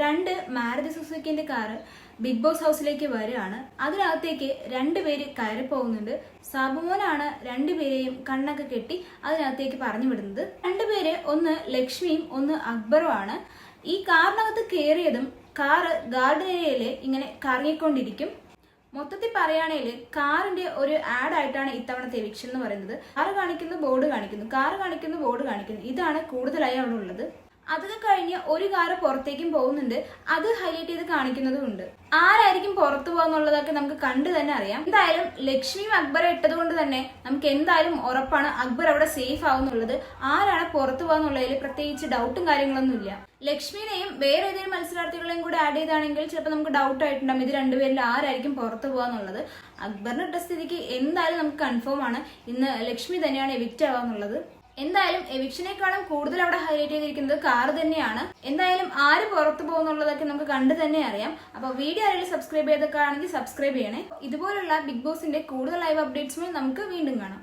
രണ്ട് മാരുതി സുസുക്കിന്റെ car big boss ഹൗസിലേക്ക് വരികയാണ്. അതിനകത്തേക്ക് രണ്ടുപേര് കയറി പോകുന്നുണ്ട്. സാബുമോനാണ് രണ്ടുപേരെയും കണ്ണൊക്കെ കെട്ടി അതിനകത്തേക്ക് പറഞ്ഞു വിടുന്നത്. രണ്ടുപേര് ഒന്ന് ലക്ഷ്മിയും ഒന്ന് അക്ബറും ആണ്. ഈ കാറിനകത്ത് കയറിയതും കാറ് ഗാർഡൻ ഏരിയയിൽ ഇങ്ങനെ കറങ്ങിക്കൊണ്ടിരിക്കും. മൊത്തത്തിൽ പറയുകയാണെങ്കിൽ കാറിന്റെ ഒരു ആഡ് ആയിട്ടാണ് ഇത്തവണത്തെ എവിക്ഷൻ എന്ന് പറയുന്നത്. കാറ് കാണിക്കുന്നു ബോർഡ് കാണിക്കുന്നു കാറ് കാണിക്കുന്നു ബോർഡ് കാണിക്കുന്നു. ഇതാണ് കൂടുതലായി അവിടെ ഉള്ളത്. അതൊക്കെ കഴിഞ്ഞ് ഒരു കാറ് പുറത്തേക്കും പോകുന്നുണ്ട്. അത് ഹൈലൈറ്റ് ചെയ്ത് കാണിക്കുന്നതും ഉണ്ട്. ആരായിരിക്കും പുറത്തു പോകുന്നുള്ളതൊക്കെ നമുക്ക് കണ്ടു തന്നെ അറിയാം. എന്തായാലും ലക്ഷ്മിയും അക്ബറെ ഇട്ടത് കൊണ്ട് തന്നെ നമുക്ക് എന്തായാലും ഉറപ്പാണ് അക്ബർ അവിടെ സേഫ് ആവുന്നുള്ളത്. ആരാണ് പുറത്തു പോകാന്നുള്ളതിൽ പ്രത്യേകിച്ച് ഡൗട്ടും കാര്യങ്ങളൊന്നുമില്ല ലക്ഷ്മിനെയും വേറെ ഏതെങ്കിലും മത്സരാർത്ഥികളെയും കൂടെ ആഡ് ചെയ്താണെങ്കിൽ ചിലപ്പോൾ നമുക്ക് ഡൗട്ട് ആയിട്ടുണ്ടാകും ഇത് രണ്ടുപേരിൽ ആരായിരിക്കും പുറത്തു പോകാന്നുള്ളത്. അക്ബറിന്റെ ഇട്ട സ്ഥിതിക്ക് എന്തായാലും നമുക്ക് കൺഫേം ആണ്. ഇന്ന് ലക്ഷ്മി തന്നെയാണ് എവിക്റ്റ് ആവാന്നുള്ളത്. എന്തായാലും എവിക്ഷനേക്കാളും കൂടുതൽ അവിടെ ഹൈലൈറ്റ് ചെയ്തിരിക്കുന്നത് കാർ തന്നെയാണ്. എന്തായാലും ആര് പുറത്തു പോകുന്നുള്ളതൊക്കെ നമുക്ക് കണ്ടു തന്നെ അറിയാം. അപ്പോൾ വീഡിയോ ആരെങ്കിലും സബ്സ്ക്രൈബ് ചെയ്തൊക്കെ ആണെങ്കിൽ സബ്സ്ക്രൈബ് ചെയ്യണേ. ഇതുപോലുള്ള ബിഗ് ബോസിന്റെ കൂടുതൽ ലൈവ് അപ്ഡേറ്റ്സുമായി നമുക്ക് വീണ്ടും കാണാം.